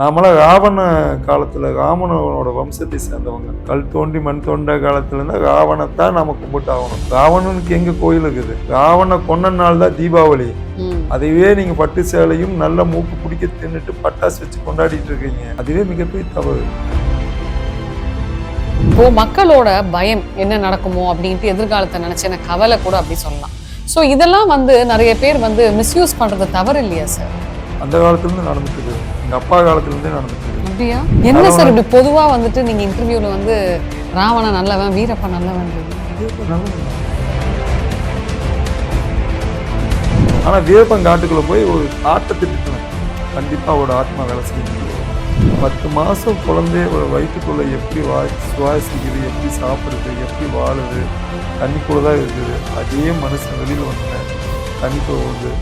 நாமெல்லாம் ராவண காலத்துல ராவணனோட வம்சத்தை சேர்ந்தவங்க. கல் தோண்டி மண் தோண்ட காலத்துல இருந்தா ராவணத்தான் நம்ம கும்பிட்டு ஆகணும் ராவணனுக்கு எங்க கோயில் இருக்குது? ராவண கொன்ன நாள் தான் தீபாவளி. அதுவே நீங்க பட்டு சேலையும் நல்ல மூக்கு பிடிக்க தின்னுட்டு பட்டாசு வச்சு கொண்டாடிட்டு இருக்கீங்க. அதுவே மிகப்பெரிய தவறு. இப்போ மக்களோட பயம் என்ன நடக்குமோ அப்படின்ட்டு எதிர்காலத்தை நினைச்சு எனக்கு கவலை கூட அப்படி சொல்லலாம். ஸோ இதெல்லாம் வந்து நிறைய பேர் வந்து மிஸ்யூஸ் பண்றது தவறு இல்லையா சார் அந்த காலத்துல இருந்து நடந்துட்டு இருக்குது எங்க அப்பா காலத்துல இருந்தே நடந்துட்டு இருக்குது அப்படியா என்ன சார் இப்படி பொதுவா வந்துட்டு நீங்க இன்டர்வியூல வந்து ராவணன் நல்லவன் வீரப்பன் நல்லவன் இது இப்ப நல்லது. ஆனா வீரப்பன் காட்டுக்குள்ள போய் ஒரு ஆட்டத்தை திட்டணும் கண்டிப்பா அவரோட ஆத்மா வேலை செய்யும். பத்து மாசம் குழந்தைய ஒரு வயிற்றுக்குள்ள எப்படி வா சுவாசிக்குது எப்படி சாப்பிடுது எப்படி வாழுது தண்ணிக்குள்ள தான் இருக்குது. அதே மனுஷன் வெளியில வந்தேன் தண்ணி போகுது.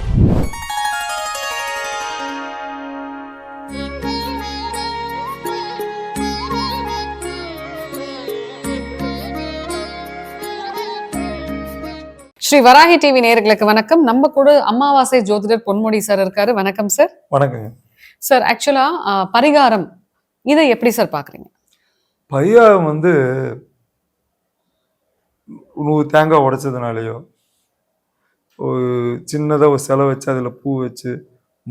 ஸ்ரீ வராகி டிவி நேயர்களுக்கு வணக்கம். நம்ம கூட அமாவாசை ஜோதிடர் பொன்முடி சார் இருக்காரு. வணக்கம் சார் வணக்கங்க. சார் ஆக்சுவலா பரிகாரம் இதை எப்படி சார் பாக்குறீங்க? பரிகாரம் வந்து நூறு தேங்காய் உடைச்சதுனாலயோ ஒரு சின்னதாக ஒரு சிலை வச்சு அதில் பூ வச்சு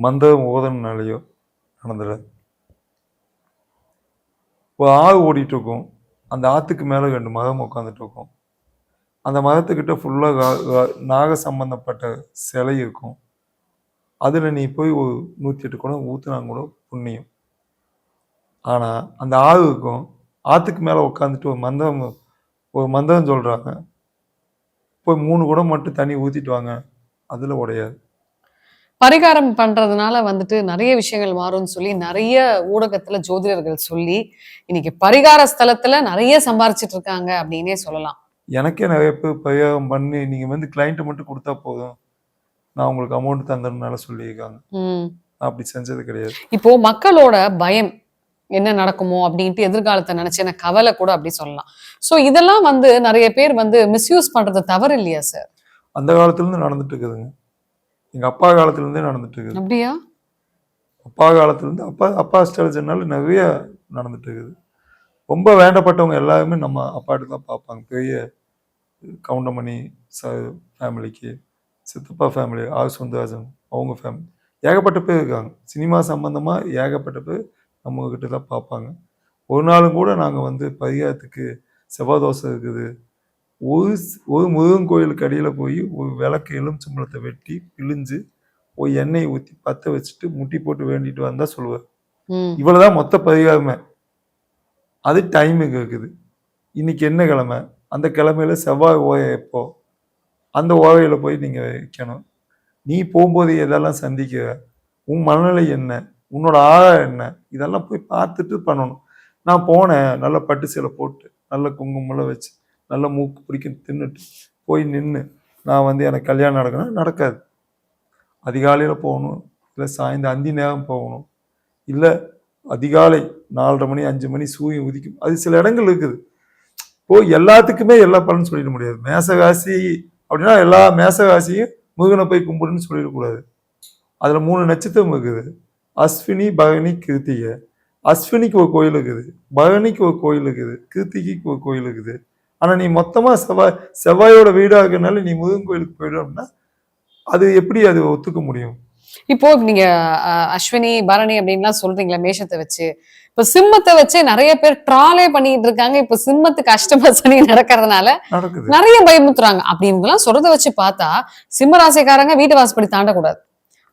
மந்தம் ஓதனாலேயோ நடந்துடாது ஒரு ஆறு ஓடிட்டு இருக்கும். அந்த ஆற்றுக்கு மேலே ரெண்டு மரம் உட்காந்துட்டு இருக்கும். அந்த மரத்துக்கிட்ட ஃபுல்லாக நாக சம்பந்தப்பட்ட சிலை இருக்கும். அதில் நீ போய் ஒரு நூற்றி எட்டு குடம் ஊற்றுனா கூட புண்ணியம். ஆனால் அந்த ஆறு இருக்கும் ஆற்றுக்கு மேலே உட்காந்துட்டு ஒரு மந்தம் ஒரு மந்தம் சொல்கிறாங்க போய் மூணு குடம் மட்டும் தண்ணி ஊற்றிட்டு வாங்க. அதில் உடையாது. பரிகாரம் பண்றதுனால வந்துட்டு நிறைய விஷயங்கள் மாறும்னு சொல்லி நிறைய ஊடகத்துல ஜோதிடர்கள் சொல்லி இன்னைக்கு பரிகார ஸ்தலத்துல நிறைய சம்பாரிச்சிட்டு இருக்காங்க அப்படின்னே சொல்லலாம். எனக்கே நிறைய பேர் பரிகாரம் பண்ணி நீங்கள் வந்து கிளைண்ட்டை மட்டும் கொடுத்தா போதும். நான் உங்களுக்கு அமௌண்ட் தந்துடுனால சொல்லியிருக்காங்க. அப்படி செஞ்சது கிடையாது. இப்போ மக்களோட பயம் என்ன நடக்குமோ அப்படின்ட்டு எதிர்காலத்தை நினைச்சு எனக்கு கவலை கூட அப்படி சொல்லலாம். சோ இதெல்லாம் வந்து நிறைய பேர் வந்து மிஸ்யூஸ் பண்றது தவறு இல்லையா சார் அந்த காலத்துலேருந்து நடந்துட்டு இருக்குதுங்க. எங்கள் அப்பா காலத்துலேருந்தே நடந்துட்டு இருக்குது. அப்படியா? அப்பா காலத்துலேருந்து அப்பா அப்பா அஸ்ட்ராலஜர்னால நிறைய நடந்துட்டு இருக்குது. ரொம்ப வேண்டப்பட்டவங்க எல்லாருமே நம்ம அப்பாட்டு தான் பார்ப்பாங்க. பெரிய கவுண்டமணி ச ஃபேமிலிக்கு சித்தப்பா ஃபேமிலி ஆர் சுந்தராஜன் அவங்க ஃபேமிலி ஏகப்பட்ட பேர் இருக்காங்க. சினிமா சம்பந்தமாக ஏகப்பட்ட பேர் நம்மக்கிட்ட தான் பார்ப்பாங்க. ஒரு நாளும் கூட நாங்கள் வந்து பரிகாரத்துக்கு செவ்வாய் தோசை இருக்குது. ஒரு ஒரு முருகன் கோயிலுக்கு அடியில் போய் ஒரு விளக்கு எலுமிச்சம்பழத்தை வெட்டி பிழிஞ்சு ஒரு எண்ணெய் ஊற்றி பற்ற வச்சுட்டு முட்டி போட்டு வேண்டிட்டு வந்தால் சொல்லுவார். ம். இவ்வளவுதான் மொத்த பரிகாரமே. அது டைமிங் இருக்குது. இன்னைக்கு என்ன கிழமை? அந்த கிழமையில செவ்வாய் ஓயை எப்போ? அந்த ஓவையில் போய் நீங்கள் வைக்கணும். நீ போகும்போது எதெல்லாம் சந்திக்க உன் மனநிலை என்ன? உன்னோட ஆழம் என்ன? இதெல்லாம் போய் பார்த்துட்டு பண்ணணும். நான் போனேன் நல்ல பட்டு சேலை போட்டு நல்ல குங்குமெல்லாம் வச்சு நல்ல மூக்கு பிடிக்க தின்னுட்டு போய் நின்று நான் வந்து எனக்கு கல்யாணம் நடக்கணும் நடக்காது. அதிகாலையில் போகணும் இல்லை சாயந்தரம் அந்தி நேரம் போகணும். இல்லை அதிகாலை நாலரை மணி அஞ்சு மணி சூரியன் உதிக்கும். அது சில இடங்கள் இருக்குது. இப்போ எல்லாத்துக்குமே எல்லா பலனும் சொல்லிட முடியாது. மேசகாசி அப்படின்னா எல்லா மேசகாசியும் முருகனை போய் கும்பிடுன்னு சொல்லிடக்கூடாது. அதில் மூணு நட்சத்திரம் இருக்குது. அஸ்வினி பரணி கிருத்திகை. அஸ்வினிக்கு ஒரு கோயில் இருக்குது. பரணிக்கு ஒரு கோயில் இருக்குது. கிருத்திகைக்கு ஒரு கோயில் இருக்குது. ஆனால் நீ மொத்தமாக செவ்வாய் செவ்வாயோட வீடாக இருக்கிறனால நீ முருகன் கோயிலுக்கு போயிடும் அப்படின்னா அது எப்படி அது ஒத்துக்க முடியும்? இப்போ நீங்க அஸ்வினி பரணி அப்படின்லாம் சொல்றீங்களா மேஷத்தை வச்சு. இப்ப சிம்மத்தை வச்சே நிறைய பேர் ட்ராலே பண்ணிட்டு இருக்காங்க. இப்ப சிம்மத்துக்கு அஷ்டம சனி நடக்கிறதுனால நிறைய பயமுத்துறாங்க அப்படி இவங்க எல்லாம் சொல்றத வச்சு பார்த்தா சிம்ம ராசிக்காரங்க வீட்டு வாசப்படி தாண்டக்கூடாது.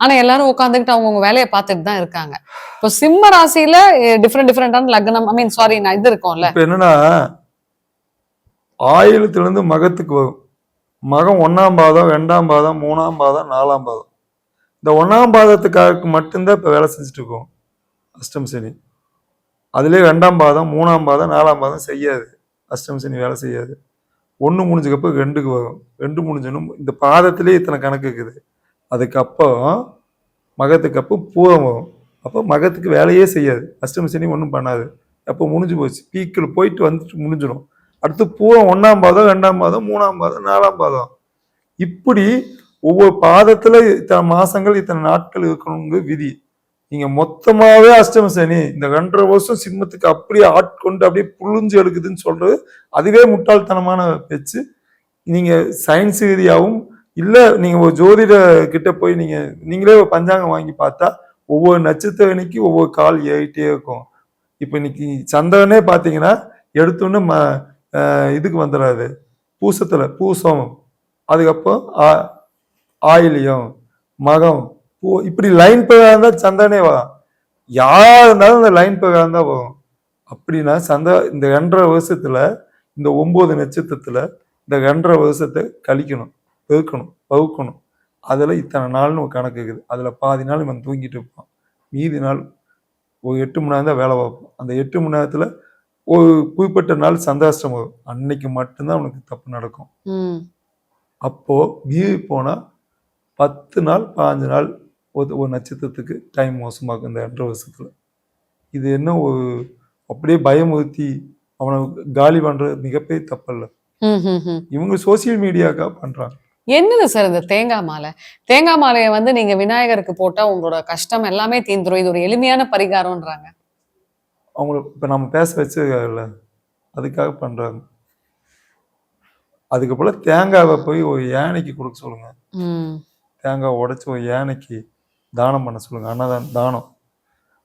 ஆனா எல்லாரும் உட்காந்துக்கிட்டு அவங்கவுங்க வேலையை பார்த்துட்டு தான் இருக்காங்க. இப்போ சிம்ம ராசியில டிஃப்ரெண்ட் டிஃப்ரெண்டான லக்னம் ஐ மீன் சாரி நான் இது இருக்கும்ல. என்னன்னா ஆயிலத்திலிருந்து மகத்துக்கு வரும். மகம் ஒன்றாம் பாதம் ரெண்டாம் பாதம் மூணாம் பாதம் நாலாம் பாதம். இந்த ஒன்றாம் பாதத்துக்காருக்கு மட்டும்தான் இப்போ வேலை செஞ்சுட்டு இருக்கோம். அஷ்டம் சனி. அதுலேயே ரெண்டாம் பாதம் மூணாம் பாதம் நாலாம் பாதம் செய்யாது. அஷ்டம் சனி வேலை செய்யாது. ஒன்று முடிஞ்சக்கப்போ ரெண்டுக்கு வரும். ரெண்டு முடிஞ்சனும் இந்த பாதத்திலே இத்தனை கணக்கு இருக்குது. அதுக்கப்புறம் மகத்துக்கு அப்போ பூரம் வரும். அப்போ மகத்துக்கு வேலையே செய்யாது. அஷ்டம சனி ஒன்றும் பண்ணாது. அப்போ முடிஞ்சு போச்சு. பீக்கில் போயிட்டு வந்துட்டு முடிஞ்சிடும். அடுத்து பூரம் ஒன்றாம் பாதம் ரெண்டாம் பாதம் மூணாம் பாதம் நாலாம் பாதம். இப்படி ஒவ்வொரு பாதத்தில் இத்தனை மாதங்கள் இத்தனை நாட்கள் இருக்கணுங்கிற விதி. நீங்க மொத்தமாவே அஷ்டம சனி இந்த ரெண்டரை வருஷம் சிம்மத்துக்கு அப்படியே ஆட்கொண்டு அப்படியே புழிஞ்சு எடுக்குதுன்னு சொல்றது அதுவே முட்டாள்தனமான பேச்சு. நீங்க சயின்ஸ் ரீதியாகவும் இல்லை நீங்க ஒரு ஜோதிட கிட்ட போய் நீங்க நீங்களே ஒரு பஞ்சாங்கம் வாங்கி பார்த்தா ஒவ்வொரு நட்சத்திர ஒவ்வொரு கால் ஏறிட்டே இருக்கும். இப்போ இன்னைக்கு சந்திரனே பார்த்தீங்கன்னா எடுத்தோன்னே ம இதுக்கு வந்துடாது பூசத்துல பூசம் அதுக்கப்புறம் ஆ- ஆயிலியம் மகம் பூ இப்படி லைன் பிரகாரம் தான் சந்திரனே வரும் யாரா இருந்தாலும் இந்த லைன் பிரகாரம் தான் வரும் அப்படின்னா சந்திர இந்த ரெண்டரை வருஷத்துல இந்த ஒன்பது நட்சத்திரத்துல இந்த ரெண்டரை வருஷத்தை கழிக்கணும் பெருக்கணும் பகுக்கணும் அதுல இத்தனை நாள்னு ஒரு கணக்கு இருக்குது. அதுல பாதி நாள் இவன் தூங்கிட்டு இருப்பான். மீதி நாள் ஒரு எட்டு மணி நேரம் தான் வேலை பார்ப்போம் அந்த எட்டு மணி நேரத்துல ஒரு குறிப்பிட்ட நாள் சந்தாஷ்டம் வரும். அன்னைக்கு மட்டும்தான் அவனுக்கு தப்பு நடக்கும். ம். அப்போ மீறி போனா பத்து நாள் பாஞ்சு நாள் ஒரு ஒரு நட்சத்திரத்துக்கு டைம் மோசமாகும் இந்த ரெண்டரை வருஷத்துல இது என்ன ஒரு அப்படியே பயமுறுத்தி அவனை காலி பண்றது மிகப்பெரிய தப்பல்ல. இவங்க சோசியல் மீடியாக்கா பண்றாங்க. என்னது சார் இந்த தேங்காய் மாலை? தேங்காய் மாலையை வந்து நீங்க விநாயகருக்கு போட்டா உங்களோட கஷ்டம் எல்லாமே தீந்துரும். இது ஒரு எளிமையான பரிகாரம்ன்றாங்க. அவங்கள இப்ப நம்ம பேச வச்சிருக்காங்கல்ல அதுக்காக பண்றாங்க. அதுக்கு போல தேங்காவை போய் ஒரு யானைக்கு கொடுக்க சொல்லுங்க. தேங்காய் உடைச்சி ஒரு யானைக்கு தானம் பண்ண சொல்லுங்கள் அன்னதான் தானம்.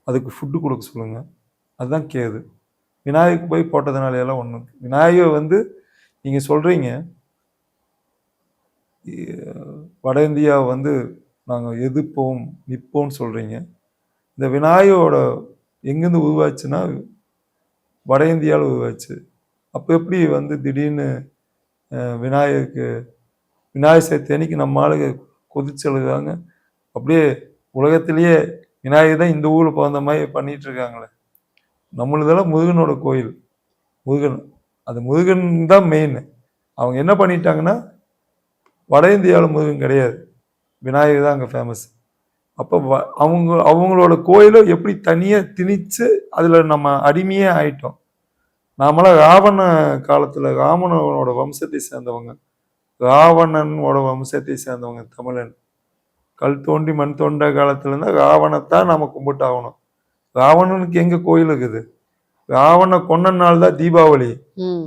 அதுக்கு ஃபுட்டு கொடுக்க சொல்லுங்கள் அதுதான் கேது. விநாயகருக்கு போய் போட்டதுனால எல்லாம் ஒன்று விநாயகர் வந்து நீங்கள் சொல்கிறீங்க வட இந்தியா வந்து நாங்கள் எதிர்ப்போம் நிற்போம்னு சொல்கிறீங்க இந்த விநாயகரோட எங்கேருந்து உருவாச்சுன்னா வட இந்தியாவில் உருவாச்சு. அப்போ எப்படி வந்து திடீர்னு விநாயகருக்கு விநாயகர் சதுர்த்தி அன்னைக்கு நம்ம ஆளுங்க கொதிச்செழுதாங்க அப்படியே உலகத்திலேயே விநாயகர் தான் இந்த ஊரில் பிறந்த மாதிரி பண்ணிட்டு இருக்காங்களே நம்மளதெல்லாம் முருகனோட கோயில் முருகன் அது முருகன் தான் மெயின் அவங்க என்ன பண்ணிட்டாங்கன்னா வட இந்தியாவில் முருகன் கிடையாது. விநாயகர் தான் அங்கே ஃபேமஸ் அப்போ வ- அவங்க அவங்களோட கோயிலை எப்படி தனியாக திணித்து அதில் நம்ம அடிமையே ஆயிட்டோம். நாமெல்லாம் ராவண காலத்தில் ராவணனோட வம்சத்தை சேர்ந்தவங்க. ராவணனோட வம்சத்தை சேர்ந்தவங்க தமிழன். கல் தோண்டி மண் தோண்ட காலத்துல இருந்தா ராவணத்தான் நம்ம கும்பிட்டாகணும். ராவணனுக்கு எங்க கோயில் இருக்குது? ராவண கொன்ன நாள் தான் தீபாவளி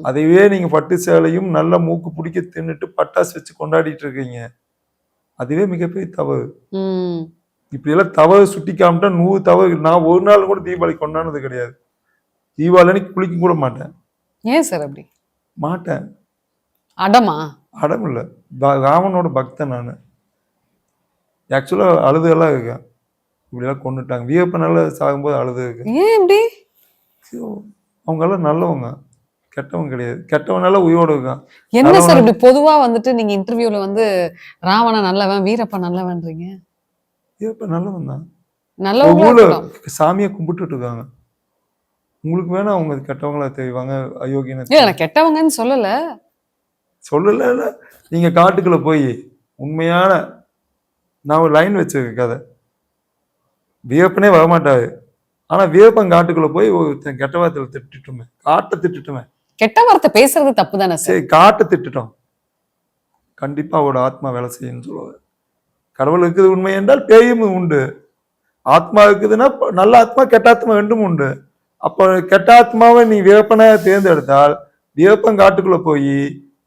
அதையே நீங்க பட்டு சேலையும் நல்ல மூக்கு பிடிக்க தின்னுட்டு பட்டாசு வச்சு கொண்டாடிட்டு இருக்கீங்க. அதுவே மிகப்பெரிய தவறு. ம். இப்படி எல்லாம் தவறு சுட்டி காமிட்டா நூறு தவறு. நான் ஒரு நாள் கூட தீபாவளி கொண்டாடினது கிடையாது. தீபாவளி அன்னைக்கு குளிக்க கூட மாட்டேன். ஏன் சார் அப்படி? மாட்டேன். அடமா? அடம் இல்லை ராவனோட பக்தன் நான். ஆக்சுவலாக அழுதெல்லாம் இருக்கேன் இப்படியெல்லாம் கொண்டுட்டாங்க வியப்பனால சாகும்போது அழுது இருக்கு ஏன் இப்படி? அவங்கெல்லாம் நல்லவங்க. கெட்டவங்க கிடையாது. கெட்டவனால உயிரோடு இருக்கான். என்ன சார் இப்படி பொதுவா வந்துட்டு நீங்க இன்டர்வியூல வந்து ராவணன் நல்லவன் வீரப்பன் நல்லவன்றீங்க? வியப்ப நல்லவன் தான். நல்லவங்களா ஊர்ல இருக்கலாம். சாமியை கும்பிட்டுட்டு இருக்காங்க. உங்களுக்கு வேணா அவங்க கெட்டவங்களா தெரிவாங்க நான் கெட்டவங்கன்னு சொல்லல. சொல்லல நீங்க காட்டுக்குள்ள போய் உண்மையான நான் ஒரு லைன் வச்சிருக்கேன் கதை. வியப்பனே வரமாட்டாரு ஆனா வியப்பன் காட்டுக்குள்ள போய் ஒருத்தன் கெட்ட வார்த்தையில திட்டுட்டுமே காட்டை திட்டுட்டுமே. கெட்ட வார்த்தை பேசுறது தப்பு தானே சார் காட்டை திட்டுட்டோம். கண்டிப்பா அவரோட ஆத்மா வேலை செய்யும்னு சொல்லுவார். கடவுள் இருக்குது உண்மை என்றால் பேயும் உண்டு. ஆத்மா இருக்குதுன்னா நல்ல ஆத்மா கெட்ட ஆத்மா ரெண்டும் உண்டு. அப்போ கெட்ட ஆத்மாவை நீ வேப்பனை தேர்ந்தெடுத்தால் வேப்பன் காட்டுக்குள்ள போய்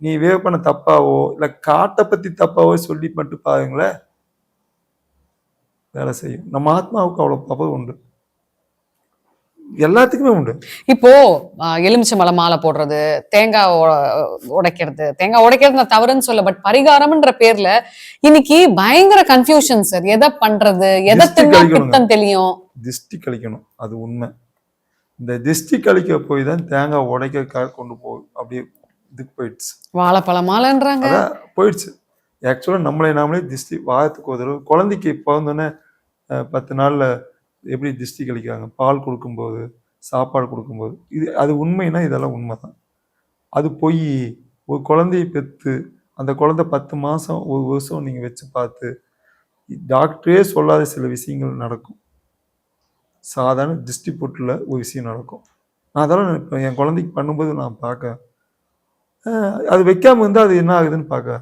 நீ வேப்பனை தப்பாவோ இல்ல காட்டை பத்தி தப்பாவோ சொல்லி மட்டும் பாருங்களேன். வேலை செய்யும். நம்ம ஆத்மாவுக்கு அவ்வளவு பவர் உண்டு. எல்லாத்துக்குமே உண்டு. இப்போ ஆஹ், எலுமிச்சம்பழம் மாலை போடுறது தேங்காய் உடைக்கிறது தேங்காய் உடைக்கிறது நான் தவறுன்னு சொல்ல பட் பரிகாரம்ன்ற பேர்ல இன்னைக்கு பயங்கர கன்ஃபியூஷன் சார் எதை பண்றது எதை. பித்தம் தெளியும்? திஷ்டி கழிக்கணும். அது உண்மை. இந்த திஷ்டி கழிக்க போய் தான் தேங்காய் உடைக்கிறதுக்காக கொண்டு போய் அப்படியே இதுக்கு போயிடுச்சு. வாழைப்பழ மாலைன்றாங்க. போயிடுச்சு. ஆக்சுவலாக நம்மளே நாமளே திஷ்டி வாரத்துக்கு ஒரு தடவை குழந்தைக்கு பிறந்தோன்னே பத்து நாளில் எப்படி திருஷ்டி கழிக்கிறாங்க? பால் கொடுக்கும்போது சாப்பாடு கொடுக்கும்போது. இது அது உண்மைனா இதெல்லாம் உண்மை தான் அது போய் ஒரு குழந்தையை பெற்று அந்த குழந்தை பத்து மாதம் ஒரு வருஷம் நீங்கள் வச்சு பார்த்து டாக்டரே சொல்லாத சில விஷயங்கள் நடக்கும். சாதாரண திருஷ்டி பொட்டில் ஒரு விஷயம் நடக்கும். நான் அதெல்லாம் இப்போ என் குழந்தைக்கு பண்ணும்போது நான் பார்க்க அது வைக்காமல் இருந்தால் அது என்ன ஆகுதுன்னு பார்க்க.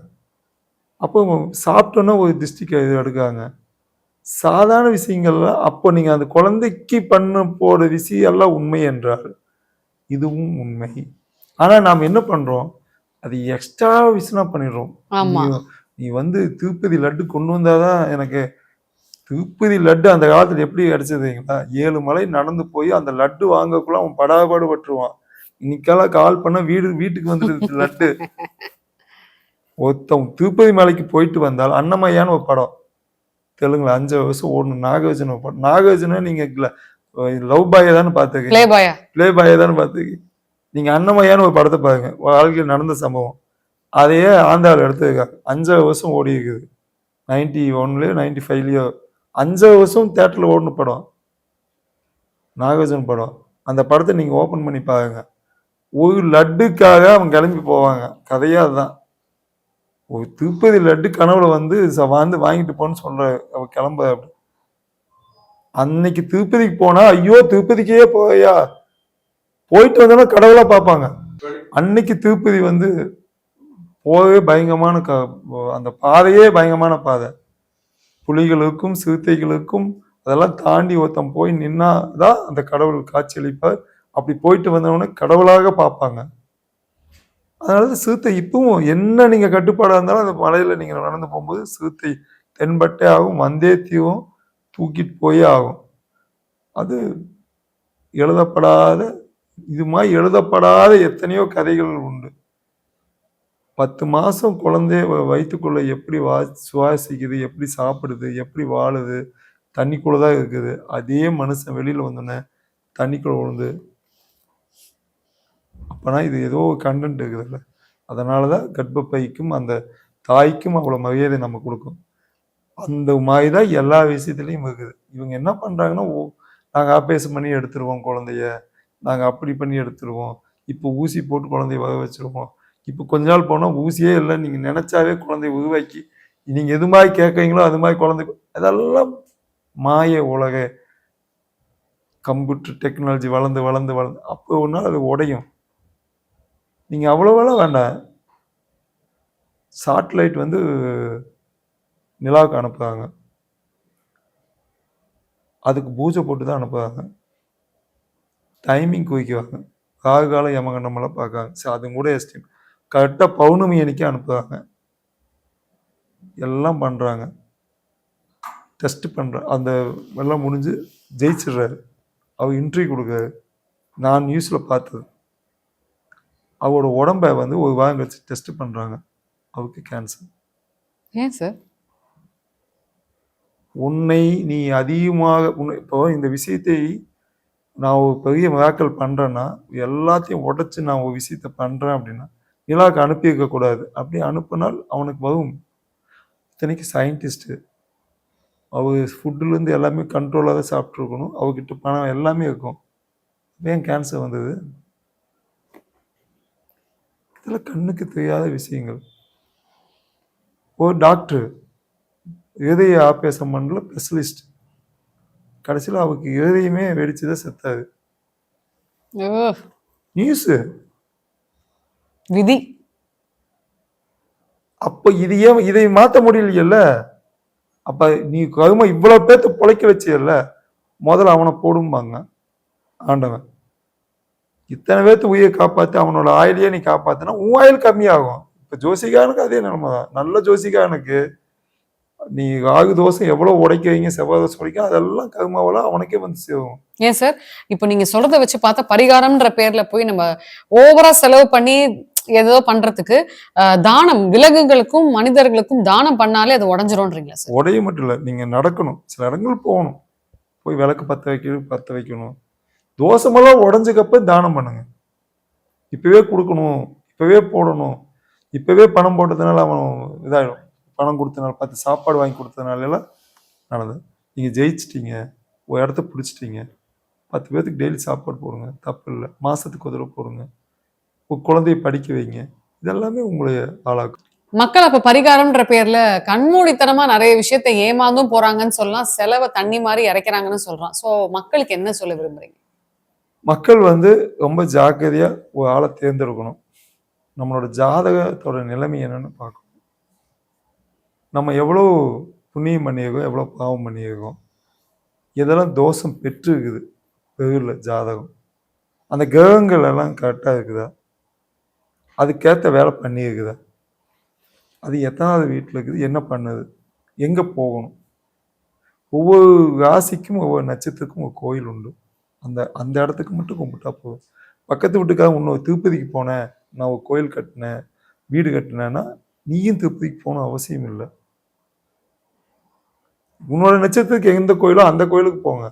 அப்போ சாப்பிட்டோன்னா ஒரு திருஷ்டிக்கு இது எடுக்காங்க சாதாரண விஷயங்கள்ல அப்போ நீங்க அந்த குழந்தைக்கு பண்ண போற விஷயம் எல்லாம் உண்மை என்றால் இதுவும் உண்மை. ஆனா நாம் என்ன பண்றோம்? அது எக்ஸ்ட்ரா விஷயம் பண்ணிடுறோம். நீ வந்து திருப்பதி லட்டு கொண்டு வந்தாதான் எனக்கு திருப்பதி லட்டு அந்த காலத்துல எப்படி கிடைச்சதுங்களா ஏழு மலை நடந்து போய் அந்த லட்டு வாங்கக்குள்ள அவன் படாபாடு பட்டுருவான். இன்னைக்கெல்லாம் கால் பண்ண வீடு வீட்டுக்கு வந்துடுது லட்டு. ஒருத்தன் திருப்பதி மலைக்கு போயிட்டு வந்தால் அன்னமையான்னு ஒரு படம். தெலுங்குல அஞ்சு வருஷம் ஓடணும். நாகார்ஜுன நாகார்ஜுன நீங்க லவ் பாயை தானே பார்த்துருக்கீங்க பிளே பாயா பிளே பாயை தானே பார்த்துருக்கீங்க நீங்க அன்னமையான்னு ஒரு படத்தை பாருங்க. வாழ்க்கையில் நடந்த சம்பவம். அதையே ஆந்திராவில் எடுத்துருக்காங்க அஞ்சரை வருஷம் ஓடி இருக்குது நைன்டி ஒன்லயோ நைன்டி ஃபைவ்லயோ. அஞ்சரை வருஷம் தேட்டரில் ஓடின படம். நாகார்ஜுன படம். அந்த படத்தை நீங்கள் ஓப்பன் பண்ணி பாருங்க. ஒரு லட்டுக்காக அவன் கிளம்பி போவாங்க. கதையே அதுதான். திருப்பதி லட்டு கனவுல வந்து ச- வந்து வாங்கிட்டு போன்னு சொல்ற அவ கிளம்ப. அப்படி அன்னைக்கு திருப்பதிக்கு போனா ஐயோ திருப்பதிக்கே போயா. போயிட்டு வந்தோம்னா கடவுளா பார்ப்பாங்க. அன்னைக்கு திருப்பதி வந்து போகவே பயங்கரமான க அந்த பாதையே பயங்கரமான பாதை. புலிகளுக்கும் சிறுத்தைகளுக்கும் அதெல்லாம் தாண்டி ஒருத்தன் போய் நின்னாதான் அந்த கடவுள் காட்சியளிப்பார் அப்படி போயிட்டு வந்தவொடனே கடவுளாக பார்ப்பாங்க. அதனால சிறுத்தை இப்பவும் என்ன நீங்கள் கட்டுப்பாடாக இருந்தாலும் அந்த மலையில் நீங்கள் நடந்து போகும்போது சிறுத்தை தென்பட்டே ஆகும் வந்தேத்தியும் தூக்கிட்டு போயே ஆகும். அது எழுதப்படாத இது மாதிரி எழுதப்படாத எத்தனையோ கதைகள் உண்டு. பத்து மாதம் குழந்தைய வ- எப்படி வா சுவாசிக்குது எப்படி சாப்பிடுது எப்படி வாழுது தண்ணிக்குள்ளே தான் இருக்குது. அதே மனுஷன் வெளியில் வந்தோடனே தண்ணிக்குள்ளே விழுந்து அப்போனா இது ஏதோ கண்டென்ட் இருக்குதுல்ல. அதனால தான் கர்ப்பப்பைக்கும் அந்த தாய்க்கும் அவ்வளோ மரியாதை நம்ம கொடுக்கும். அந்த மாதிரி தான் எல்லா விஷயத்துலையும் இருக்குது. இவங்க என்ன பண்ணுறாங்கன்னா ஓ நாங்கள் ஆப்ரேஷன் பண்ணி எடுத்துருவோம் குழந்தைய. நாங்கள் அப்படி பண்ணி எடுத்துருவோம். இப்போ ஊசி போட்டு குழந்தைய வர வச்சிருவோம். இப்போ கொஞ்ச நாள் போனால் ஊசியே இல்லை நீங்கள் நினச்சாவே குழந்தைய உருவாக்கி நீங்கள் எது மாதிரி கேட்குறீங்களோ அது மாதிரி குழந்தை அதெல்லாம் மாய உலக கம்ப்யூட்டர் டெக்னாலஜி வளர்ந்து வளர்ந்து வளர்ந்து அப்போ ஒன்றால் நாள் அது உடையும். நீங்கள் அவ்வளோவெல்லாம் வேண்டாம். சாட்டிலைட் வந்து நிலாவுக்கு அனுப்புகிறாங்க அதுக்கு பூஜை போட்டு தான் அனுப்புகிறாங்க டைமிங் குவிக்குவாங்க. ராகு காலம் யமகண்டமெல்லாம் பார்க்காங்க. சரி அது கூட எஸ்டிம் கரெக்டாக பௌர்ணமி அன்னைக்கு அனுப்புகிறாங்க எல்லாம் பண்ணுறாங்க டெஸ்ட் பண்ணுற அந்த எல்லாம் முடிஞ்சு ஜெயிச்சிடுறாரு. அவர் இன்ட்ரி கொடுக்குறாரு. நான் நியூஸில் பார்த்தது. அவரோட உடம்ப வந்து ஒரு வாரம் கழிச்சு டெஸ்ட் பண்ணுறாங்க அவருக்கு கேன்சர் ஏன் சார் உன்னை நீ அதிகமாக உன்னை இப்போ இந்த விஷயத்தை நான் ஒரு பெரிய மிராக்கல் பண்ணுறேன்னா எல்லாத்தையும் உடைச்சு நான் ஒரு விஷயத்த பண்ணுறேன் அப்படின்னா நிலாவுக்கு அனுப்பி வைக்கக்கூடாது அப்படி அனுப்பினால் அவனுக்கு வரும். இத்தனைக்கு சயின்டிஸ்ட்டு அவர் ஃபுட்டுலேருந்து எல்லாமே கண்ட்ரோலாக தான் சாப்பிட்ருக்கணும் அவர்கிட்ட பணம் எல்லாமே இருக்கும். ஏன் கேன்சர் வந்தது? இதெல்லாம் கண்ணுக்கு தெரியாத விஷயங்கள். ஒரு டாக்டர் இருதய ஆபரேஷன் பண்ணல ஸ்பெஷலிஸ்ட் கடைசியில் அவருக்கு இருதயமே வெடிச்சு தான் செத்தாரு ஓ, நியூஸு விதி. அப்போ இது ஏன் இதை மாற்ற முடியலையல்ல? அப்ப நீ கரும இவ்வளவு பேர்த்த பொழைக்க வச்சியல்ல? முதல்ல அவனை போடும்பாங்க. ஆண்டவன். இத்தனை பேர்த்து உயிரை காப்பாத்து அவனோட ஆயிலையே நீ காப்பாத்துனா உன் ஆயில் கம்மியாகும். இப்ப ஜோசிகானுக்கு அதே நிலைமை தான். நல்ல ஜோசிகானுக்கு நீ ராகு தோசை எவ்வளவு உடைக்கிறீங்க செவ்வாய் தோசை உடைக்க அதெல்லாம் கருமாவெல்லாம் அவனுக்கே வந்து சேரும். ஏன் சார்? இப்போ நீங்க சொல்றத வச்சு பார்த்தா பரிகாரம்ன்ற பேர்ல போய் நம்ம ஓவரா செலவு பண்ணி ஏதோ பண்றதுக்கு தானம் விலங்குகளுக்கும் மனிதர்களுக்கும் தானம் பண்ணாலே அது உடஞ்சிரும்ன்றீங்களா சார்? உடைய மட்டும் இல்லை நீங்க நடக்கணும். சில இடங்கள் போகணும். போய் விளக்கு பத்த வைக்கணும் பத்த வைக்கணும். தோசமெல்லாம் உடஞ்சக்கப்ப தானம் பண்ணுங்க. இப்பவே கொடுக்கணும் இப்பவே போடணும் இப்பவே பணம் போட்டதுனால அவன் இதாகிடும் பணம் கொடுத்தனால பத்து சாப்பாடு வாங்கி கொடுத்ததுனால எல்லாம் நீங்கள் நீங்க ஜெயிச்சிட்டீங்க ஒரு இடத்த பிடிச்சிட்டீங்க. பத்து பேர்த்துக்கு டெய்லி சாப்பாடு போடுங்க தப்பு இல்லை. மாதத்துக்கு ஒரு போடுங்க. குழந்தைய படிக்க வைங்க. இதெல்லாமே உங்களை ஆளாக்கும். மக்கள் அப்ப பரிகாரம்ன்ற பேர்ல கண்மூடித்தனமா நிறைய விஷயத்த ஏமாந்தும் போறாங்கன்னு சொல்லலாம். செலவை தண்ணி மாதிரி இறைக்கிறாங்கன்னு சொல்றான் சோ மக்களுக்கு என்ன சொல்ல விரும்புறீங்க? மக்கள் வந்து ரொம்ப ஜாக்கிரதையாக ஒரு ஆளை தேர்ந்தெடுக்கணும். நம்மளோட ஜாதகத்தோட நிலைமை என்னன்னு பார்க்கணும். நம்ம எவ்வளோ புண்ணியம் பண்ணியிருக்கோம் எவ்வளோ பாவம் பண்ணியிருக்கோம் இதெல்லாம் தோஷம் பெற்றிருக்குது பேரில் ஜாதகம். அந்த கிரகங்கள் எல்லாம் கரெக்டாக இருக்குதா? அதுக்கேற்ற வேலை பண்ணியிருக்குதா? அது எத்தனாவது வீட்டில் இருக்குது என்ன பண்ணுது? எங்கே போகணும்? ஒவ்வொரு ராசிக்கும் ஒவ்வொரு நட்சத்திரத்துக்கும் ஒரு கோயில் உண்டு. அந்த அந்த இடத்துக்கு மட்டும் கும்பிட்டா போதும். பக்கத்து வீட்டுக்காக இன்னொரு திருப்பதிக்கு போனேன் நான் ஒரு கோயில் கட்டினேன் வீடு கட்டினேன்னா நீயும் திருப்பதிக்கு போகணும் அவசியம் இல்லை. உன்னோட நட்சத்திரத்துக்கு எந்த கோயிலோ அந்த கோயிலுக்கு போங்க.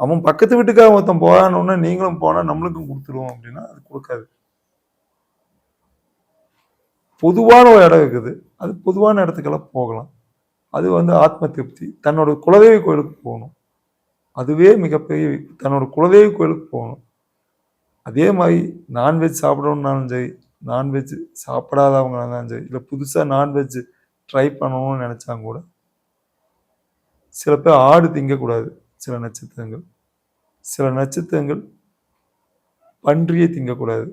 அவன் பக்கத்து வீட்டுக்காக ஒருத்தன் போறான்னு நீங்களும் போனால் நம்மளுக்கும் கொடுத்துருவோம் அப்படின்னா அது கொடுக்காது. பொதுவான ஒரு இடம் இருக்குது. அது பொதுவான இடத்துக்கெல்லாம் போகலாம். அது வந்து ஆத்ம திருப்தி. தன்னோட குலதெய்வ கோயிலுக்கு போகணும். அதுவே மிகப்பெரிய தன்னோட குலதெய்வ கோயிலுக்கு போகணும். அதே மாதிரி நான்வெஜ் சாப்பிடணும்னாலும் சரி நான்வெஜ் சாப்பிடாதவங்க இருந்தாலும் சரி இல்லை புதுசாக நான்வெஜ் ட்ரை பண்ணணும்னு நினச்சாங்க கூட சில பேர் ஆடு திங்கக்கூடாது சில நட்சத்திரங்கள். சில நட்சத்திரங்கள் பன்றியை திங்கக்கூடாது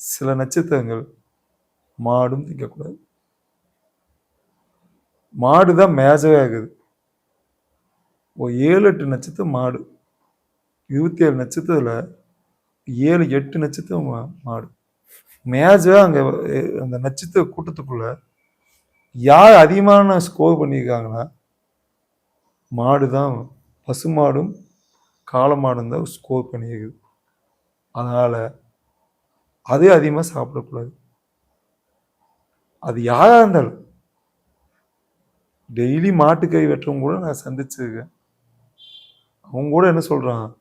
சில நட்சத்திரங்கள் மாடும் திங்கக்கூடாது. மாடு தான் மேஜவே ஆகுது ஏழு எட்டு நட்சத்திரம் மாடு. இருபத்தி ஏழு நட்சத்திரத்தில் ஏழு எட்டு நட்சத்திரம் மா- மாடு. மேஜராக அங்கே அந்த நட்சத்திர கூட்டத்துக்குள்ள யார் அதிகமான ஸ்கோர் பண்ணியிருக்காங்கன்னா மாடு தான் பசுமாடும் காலமாடும் தான் ஸ்கோர் பண்ணியிருக்குது அதனால் அதே அதிகமாக சாப்பிடக்கூடாது. அது யாராக இருந்தாலும் டெய்லி மாட்டுக்கறி வெட்டுறவங்க கூட நான் சந்திச்சிருக்கேன். அவங்க கூட என்ன சொல்கிறான்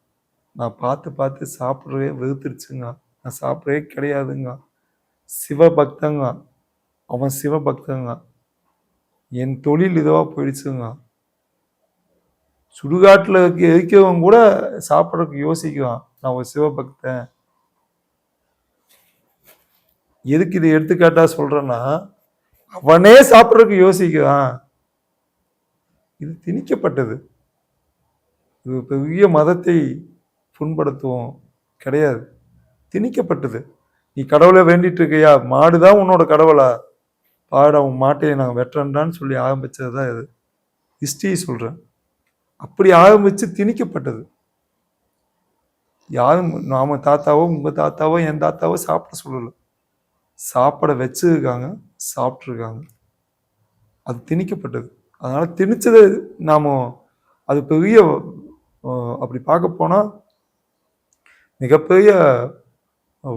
நான் பார்த்து பார்த்து சாப்பிட்றதே வெறுத்துருச்சுங்க. நான் சாப்பிட்றதே கிடையாதுங்க. சிவபக்தங்க. அவன் சிவபக்தங்க. என் தொழில் இதுவாக போயிடுச்சுங்க. சுடுகாட்டில் இருக்கிறவங்க கூட சாப்பிட்றதுக்கு யோசிக்குவான் நான் ஒரு சிவபக்தன். எதுக்கு இதை எடுத்துக்காட்டா சொல்கிறேன்னா அவனே சாப்பிட்றதுக்கு யோசிக்குவான் இது திணிக்கப்பட்டது. இது பெரிய மதத்தை புண்படுத்துவோம். கிடையாது. திணிக்கப்பட்டது. நீ கடவுளை வேண்டிட்டு இருக்கியா மாடுதான் உன்னோட கடவுளா? பாட உன் மாட்டையை நான் வெட்டுறேன்டான்னு சொல்லி ஆரம்பித்தது தான் இது. ஹிஸ்டரி சொல்கிறேன் அப்படி ஆரம்பித்து திணிக்கப்பட்டது. யாரும் நாம தாத்தாவோ உங்கள் தாத்தாவோ என் தாத்தாவோ சாப்பிட சொல்லலை. சாப்பிட வச்சிருக்காங்க சாப்பிட்ருக்காங்க அது திணிக்கப்பட்டது. அதனால் திணிச்சது நாம் அது பெரிய அப்படி பார்க்க போனால் மிகப்பெரிய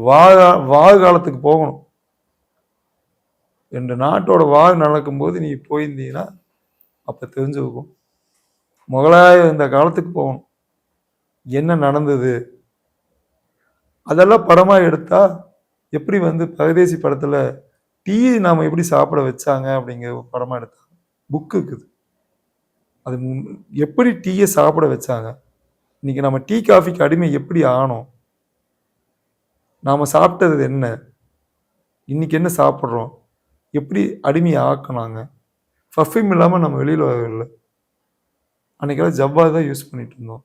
வாழ் வாழ்காலத்துக்கு போகணும். ரெண்டு நாட்டோட வாழ் நடக்கும்போது நீ போயிருந்தீங்கன்னா அப்போ தெரிஞ்சுக்கும். முகலாய இந்த காலத்துக்கு போகணும். என்ன நடந்தது? அதெல்லாம் படமாக எடுத்தால் எப்படி வந்து பரதேசி படத்தில் டீ நாம் எப்படி சாப்பிட வச்சாங்க அப்படிங்கிற ஒரு படமாக எடுத்தாங்க. புக்கு இருக்குது. அது எப்படி டீயை சாப்பிட வச்சாங்க? இன்னைக்கு நம்ம டீ காஃபிக்கு அடிமை எப்படி ஆனோம்? நாம் சாப்பிட்டது என்ன? இன்னைக்கு என்ன சாப்பிட்றோம்? எப்படி அடிமையை ஆக்கினாங்க? பர்ஃப்யூம் இல்லாமல் நம்ம வெளியில் வரவில்லை. அன்னைக்கெல்லாம் ஜவ்வா தான் யூஸ் பண்ணிட்டு இருந்தோம்.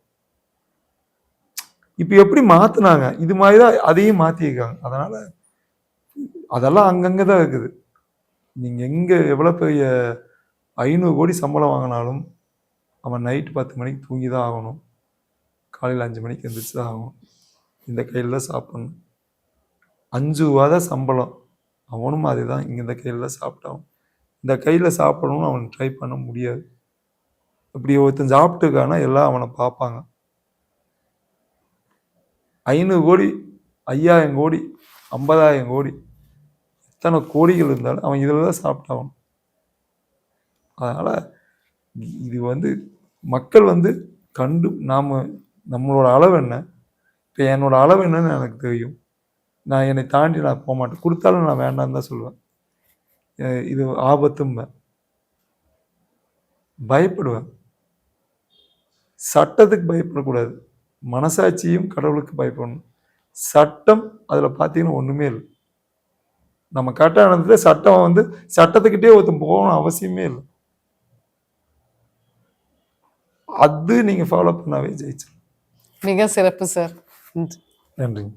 இப்போ எப்படி மாற்றினாங்க இது மாதிரி தான் அதையும் மாற்றிருக்காங்க அதனால் அதெல்லாம் அங்கங்கே தான் இருக்குது. நீங்கள் எங்கே எவ்வளோ பெரிய ஐநூறு கோடி சம்பளம் வாங்கினாலும் அவன் நைட்டு பத்து மணிக்கு தூங்கி தான் ஆகணும். காலையில் அஞ்சு மணிக்கு எழுந்திரிச்சு தான் ஆகணும். இந்த கையில் தான் சாப்பிடணும். அஞ்சு ரூபா தான் சம்பளம். அவனும் அதே தான் இங்கே இந்த கையில் தான் சாப்பிட்டான் இந்த கையில் சாப்பிடணும்னு அவன் ட்ரை பண்ண முடியாது. இப்படி ஒருத்தன் சாப்பிட்டுருக்கானா எல்லாம் அவனை பார்ப்பாங்க. ஐநூறு கோடி ஐயாயிரம் கோடி ஐம்பதாயிரம் கோடி எத்தனை கோடிகள் இருந்தாலும் அவன் இதில் தான் சாப்பிட்டாகணும் அதனால் இது வந்து மக்கள் வந்து கண்டு நாம் நம்மளோட அளவு என்ன? இப்போ என்னோட அளவு என்னன்னு எனக்கு தெரியும். நான் என்னை தாண்டி நான் போக மாட்டேன். கொடுத்தாலும் நான் வேண்டாம்னு தான் சொல்லுவேன். இது ஆபத்தும் பயப்படுவேன். சட்டத்துக்கு பயப்படக்கூடாது. மனசாட்சியும் கடவுளுக்கு பயப்படணும். சட்டம் அதில் பார்த்தீங்கன்னா ஒன்றுமே இல்லை. நம்ம கரெக்டானதுல சட்டம் வந்து சட்டத்துக்கிட்டே ஒருத்தன் போகணும் அவசியமே இல்லை. அது நீங்கள் ஃபாலோ பண்ணாவே ஜெயிச்சிடும் மிக சிறப்பு சார் நன்றிங்க